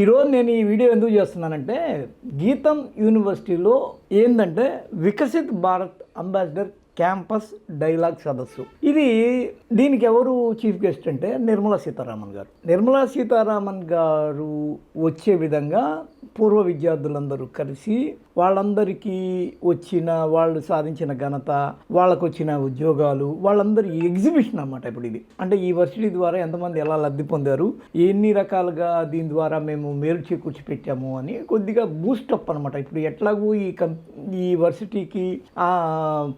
ఈరోజు నేను ఈ వీడియో ఎందుకు చేస్తున్నానంటే గీతం యూనివర్సిటీలో ఏంటంటే Viksit Bharat ambassador campus dialogue సదస్సు. ఇది దీనికి ఎవరు చీఫ్ గెస్ట్ అంటే నిర్మలా సీతారామన్ గారు. నిర్మలా సీతారామన్ గారు వచ్చే విధంగా పూర్వ విద్యార్థులందరూ కలిసి వాళ్ళందరికీ వచ్చిన వాళ్ళు సాధించిన ఘనత వాళ్ళకు వచ్చిన ఉద్యోగాలు వాళ్ళందరి ఎగ్జిబిషన్ అన్నమాట ఇప్పుడు ఇది. అంటే ఈ వర్సిటీ ద్వారా ఎంతమంది ఎలా లబ్ధి పొందారు ఎన్ని రకాలుగా దీని ద్వారా మేము మేలు చేకూర్చి పెట్టాము అని కొద్దిగా బూస్టప్ అనమాట ఇప్పుడు ఎట్లాగూ ఈ కం ఈ వర్సిటీకి ఆ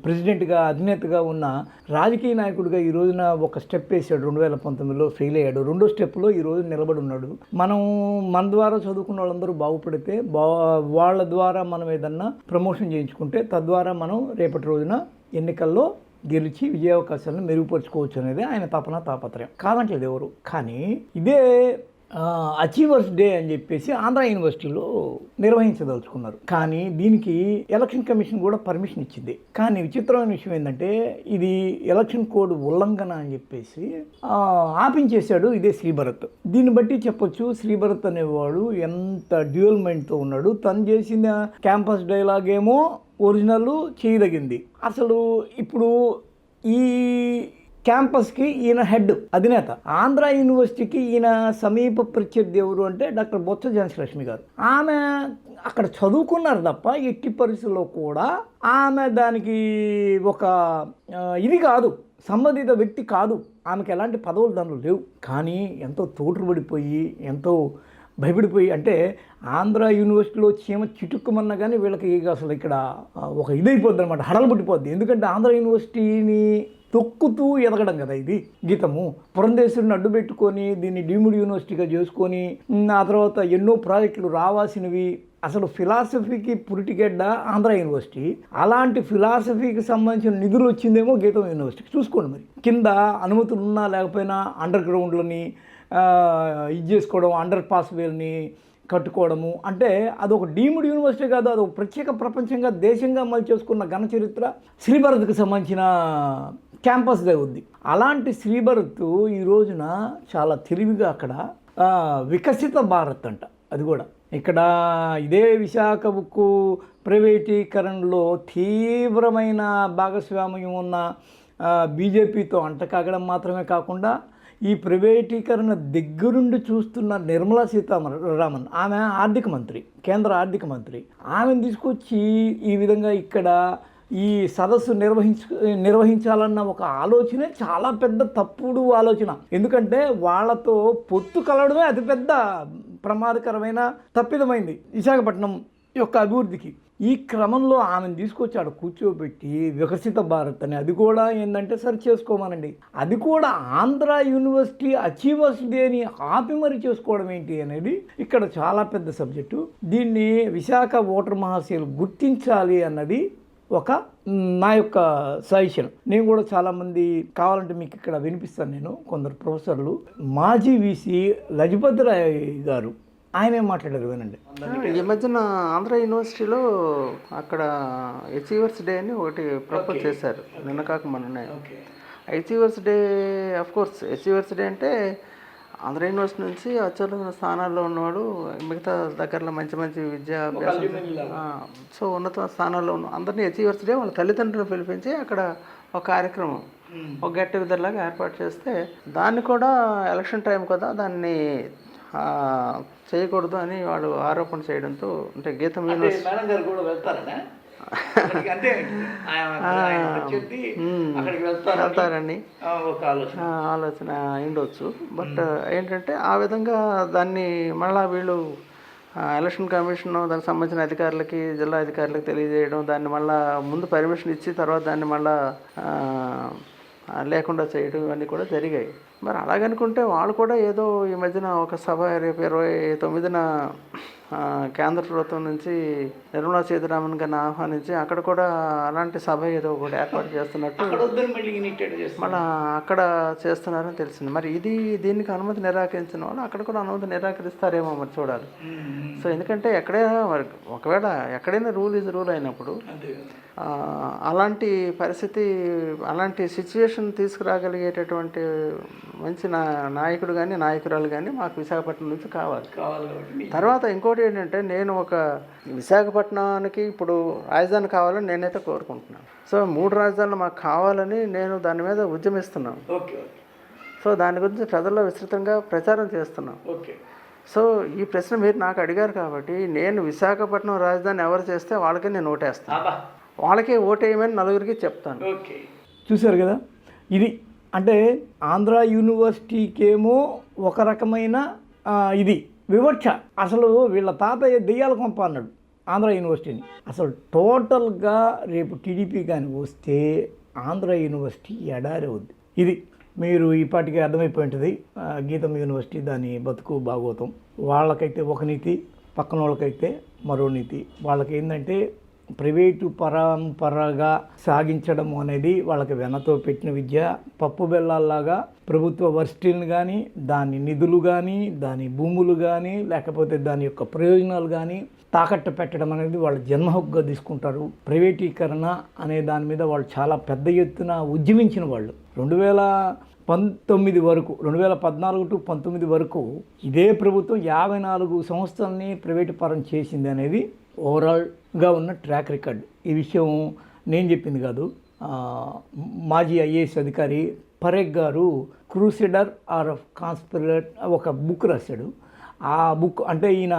ప్రెసిడెంట్గా అధినేతగా ఉన్న రాజకీయ నాయకుడిగా ఈ రోజున ఒక స్టెప్ వేసాడు రెండు వేల పంతొమ్మిదిలో ఫెయిల్ అయ్యాడు. రెండో స్టెప్లో ఈ రోజు నిలబడి ఉన్నాడు. మనం మన ద్వారా చదువుకున్న వాళ్ళందరూ బాగుపడితే బా వాళ్ళ ద్వారా మనం ఏదన్నా ప్రమోషన్ చేయించుకుంటే తద్వారా మనం రేపటి రోజున ఎన్నికల్లో గెలిచి విజయావకాశాలను మెరుగుపరుచుకోవచ్చు అనేది ఆయన తపన తాపత్రయం. కాదంటలేదు ఎవరు కానీ ఇదే అచీవర్స్ డే అని చెప్పేసి ఆంధ్ర యూనివర్సిటీలో నిర్వహించదలుచుకున్నారు. కానీ దీనికి ఎలక్షన్ కమిషన్ కూడా పర్మిషన్ ఇచ్చింది. కానీ విచిత్రమైన విషయం ఏంటంటే ఇది ఎలక్షన్ కోడ్ ఉల్లంఘన అని చెప్పేసి ఆపించేశాడు ఇదే శ్రీభరత్. దీన్ని బట్టి చెప్పొచ్చు శ్రీభరత్ అనేవాడు ఎంత డ్యూయల్ మైండ్తో ఉన్నాడు. తను చేసిన క్యాంపస్ డైలాగ్ ఏమో ఒరిజినల్ చేయదగింది. అసలు ఇప్పుడు ఈ క్యాంపస్కి ఈయన హెడ్ అధినేత. ఆంధ్ర యూనివర్సిటీకి ఈయన సమీప ప్రత్యర్థి ఎవరు అంటే డాక్టర్ బొత్స జనసలక్ష్మి గారు. ఆమె అక్కడ చదువుకున్నారు తప్ప ఎట్టి పరిస్థితుల్లో కూడా ఆమె దానికి ఒక ఇది కాదు సంబంధిత వ్యక్తి కాదు. ఆమెకు ఎలాంటి పదవులు దానిలో లేవు. కానీ ఎంతో తోటుపడిపోయి ఎంతో భయపడిపోయి అంటే ఆంధ్ర యూనివర్సిటీలో చీమ చిటుక్కుమన్నా కానీ వీళ్ళకి అసలు ఇక్కడ ఒక ఇదైపోద్ది అనమాట హడలు పుట్టిపోద్ది. ఎందుకంటే ఆంధ్ర యూనివర్సిటీని తొక్కుతూ ఎదగడం కదా ఇది గీతము. పురంధేశ్వరిని అడ్డు పెట్టుకొని దీన్ని డీమ్డ్ యూనివర్సిటీగా చేసుకొని ఆ తర్వాత ఎన్నో ప్రాజెక్టులు రావాల్సినవి. అసలు ఫిలాసఫీకి పురిటిగడ్డ ఆంధ్ర యూనివర్సిటీ. అలాంటి ఫిలాసఫీకి సంబంధించిన నిధులు వచ్చిందేమో గీతం యూనివర్సిటీకి చూసుకోండి మరి. కింద అనుమతులు ఉన్నా లేకపోయినా అండర్ గ్రౌండ్లని ఇది చేసుకోవడం అండర్ పాస్ వేల్ని కట్టుకోవడము. అంటే అదొక డీమ్డ్ యూనివర్సిటీ కాదు అదొక ప్రత్యేక ప్రపంచంగా దేశంగా అమలు చేసుకున్న ఘన చరిత్ర శ్రీభరత్కి సంబంధించిన క్యాంపస్దే ఉంది. అలాంటి శ్రీభరత్ ఈ రోజున చాలా తెలివిగా అక్కడ వికసిత భారత్ అంట అది కూడా. ఇక్కడ ఇదే విశాఖ బుక్కు ప్రైవేటీకరణలో తీవ్రమైన భాగస్వామ్యం ఉన్న బీజేపీతో అంటకాగడం మాత్రమే కాకుండా ఈ ప్రైవేటీకరణ దగ్గరుండి చూస్తున్న నిర్మలా సీతారామన్ ఆమె ఆర్థిక మంత్రి కేంద్ర ఆర్థిక మంత్రి. ఆమెను తీసుకొచ్చి ఈ విధంగా ఇక్కడ ఈ సదస్సు నిర్వహించు నిర్వహించాలన్న ఒక ఆలోచనే చాలా పెద్ద తప్పుడు ఆలోచన. ఎందుకంటే వాళ్ళతో పొత్తు కలవడమే అతిపెద్ద ప్రమాదకరమైన తప్పిదమైంది విశాఖపట్నం యొక్క అభివృద్ధికి. ఈ క్రమంలో ఆమెను తీసుకొచ్చి ఆడ కూర్చోబెట్టి వికసిత భారత్ అని. అది కూడా ఏంటంటే సరి చేసుకోమనండి. అది కూడా ఆంధ్ర యూనివర్సిటీ అచీవర్స్ డేని ఆపి మరి చేసుకోవడం ఏంటి అనేది ఇక్కడ చాలా పెద్ద సబ్జెక్టు. దీన్ని విశాఖ ఓటర్ మహాశయులు గుర్తించాలి అన్నది ఒక నా యొక్క సజెషన్. నేను కూడా చాలామంది కావాలంటే మీకు ఇక్కడ వినిపిస్తాను నేను. కొందరు ప్రొఫెసర్లు. మాజీ వీసీ లజపతి రాయ్ గారు. ఆయన ఏం మాట్లాడారు వినండి. ఈ మధ్యన ఆంధ్ర యూనివర్సిటీలో అక్కడ అచీవర్స్ డే అని ఒకటి ప్రపోజ్ చేశారు. నిన్న కాక మొన్ననే. Achievers day of course achievers day అంటే ఆంధ్ర యూనివర్సిటీ నుంచి అత్యున్నత స్థానాల్లో ఉన్నవాడు మిగతా దగ్గరలో మంచి మంచి విద్యాభ్యాసం సో ఉన్నత స్థానాల్లో ఉన్న అందరినీ అచీవర్స్ డే వాళ్ళ తల్లిదండ్రులను పిలిపించి అక్కడ ఒక కార్యక్రమం ఒక గెట్ టుగెదర్ లాగా ఏర్పాటు చేస్తే దాన్ని కూడా ఎలక్షన్ టైం కదా దాన్ని చేయకూడదు అని వాళ్ళు ఆరోపణ చేయడంతో అంటే గీతం వెళ్తారనే? ఆలోచన. ఉండొచ్చు బట్ ఏంటంటే ఆ విధంగా దాన్ని మళ్ళా వీళ్ళు ఎలక్షన్ కమిషన్ దానికి సంబంధించిన అధికారులకి జిల్లా అధికారులకు తెలియజేయడం దాన్ని మళ్ళా ముందు పర్మిషన్ ఇచ్చి తర్వాత దాన్ని మళ్ళా లేకుండా చేయడం ఇవన్నీ కూడా జరిగాయి. మరి అలాగనుకుంటే వాళ్ళు కూడా ఏదో ఈ మధ్యన ఒక సభ రేపు ఇరవై తొమ్మిదిన కేంద్ర ప్రభుత్వం నుంచి నిర్మలా సీతారామన్ గారిని ఆహ్వానించి అక్కడ కూడా అలాంటి సభ ఏదో ఒకటి ఏర్పాటు చేస్తున్నట్టు మళ్ళీ మళ్ళా అక్కడ చేస్తున్నారని తెలిసింది. మరి ఇది దీనికి అనుమతి నిరాకరించిన వాళ్ళు అక్కడ కూడా అనుమతి నిరాకరిస్తారేమో మరి చూడాలి. సో ఎందుకంటే ఎక్కడైనా మరి ఒకవేళ ఎక్కడైనా రూల్ ఇస్ రూల్ అయినప్పుడు అలాంటి పరిస్థితి అలాంటి సిచ్యువేషన్ తీసుకురాగలిగేటటువంటి మంచి నా నాయకుడు కానీ నాయకురాలు కానీ మాకు విశాఖపట్నం నుంచి కావాలి. తర్వాత ఇంకోటి ఏంటంటే నేను ఒక విశాఖపట్నానికి ఇప్పుడు రాజధాని కావాలని నేనైతే కోరుకుంటున్నాను. సో మూడు రాజధానులు మాకు కావాలని నేను దాని మీద ఉద్యమిస్తున్నాను. సో దాని గురించి ప్రజల్లో విస్తృతంగా ప్రచారం చేస్తున్నాం. ఓకే. సో ఈ ప్రశ్న మీరు నాకు అడిగారు కాబట్టి నేను విశాఖపట్నం రాజధాని ఎవరు చేస్తే వాళ్ళకే నేను ఓటేస్తాను. వాళ్ళకే ఓటేయమని నలుగురికి చెప్తాను. ఓకే. చూశారు కదా? ఇది అంటే ఆంధ్ర యూనివర్సిటీకేమో ఒక రకమైన ఇది వివక్ష. అసలు వీళ్ళ తాతయ్య దెయ్యాల కొంప అన్నాడు ఆంధ్ర యూనివర్సిటీని. అసలు టోటల్గా రేపు టీడీపీ కానీ వస్తే ఆంధ్ర యూనివర్సిటీ ఎడారి అవుద్ది. ఇది మీరు ఈ పాటికి అర్థమైపోయి ఉంటుంది గీతం యూనివర్సిటీ దాని బతుకు భాగవతం. వాళ్ళకైతే ఒక నీతి పక్కన వాళ్ళకైతే మరో నీతి. వాళ్ళకి ఏంటంటే ప్రైవేటు పరంపరగా సాగించడం అనేది వాళ్ళకి వెనతో పెట్టిన విద్య. పప్పు బెల్లాల్లాగా ప్రభుత్వ వర్సిటీలను కానీ దాని నిధులు కానీ దాని భూములు కానీ లేకపోతే దాని యొక్క ప్రయోజనాలు కానీ తాకట్టు పెట్టడం అనేది వాళ్ళు జన్మ హక్కుగా తీసుకుంటారు. ప్రైవేటీకరణ అనే దాని మీద వాళ్ళు చాలా పెద్ద ఎత్తున ఉద్యమించిన వాళ్ళు. రెండు వేల పంతొమ్మిది వరకు రెండు వేల పద్నాలుగు టు పంతొమ్మిది వరకు ఇదే ప్రభుత్వం యాభై నాలుగు సంస్థల్ని ప్రైవేటు పరం చేసింది అనేది ఓవరాల్గా ఉన్న ట్రాక్ రికార్డ్. ఈ విషయం నేను చెప్పింది కాదు. మాజీ ఐఏఎస్ అధికారి పరేగ్ గారు క్రూసిడర్ ఆర్ ఆఫ్ కాన్స్పిరేట్ ఒక బుక్ రాశాడు. ఆ బుక్ అంటే ఈయన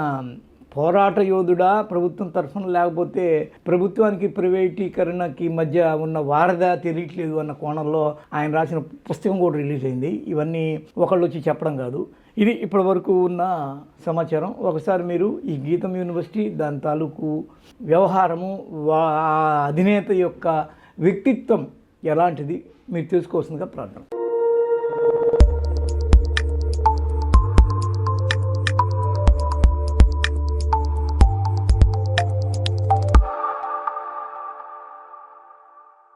పోరాట యోధుడా ప్రభుత్వం తరఫున లేకపోతే ప్రభుత్వానికి ప్రైవేటీకరణకి మధ్య ఉన్న వారధ తెలియట్లేదు అన్న కోణంలో ఆయన రాసిన పుస్తకం కూడా రిలీజ్ అయింది. ఇవన్నీ ఒకళ్ళు వచ్చి చెప్పడం కాదు. ఇది ఇప్పటి వరకు ఉన్న సమాచారం. ఒకసారి మీరు ఈ గీతం యూనివర్సిటీ దాని తాలూకు వ్యవహారము వా ఆ అధినేత యొక్క వ్యక్తిత్వం ఎలాంటిది మీరు తెలుసుకోవాల్సిందిగా ప్రార్థన.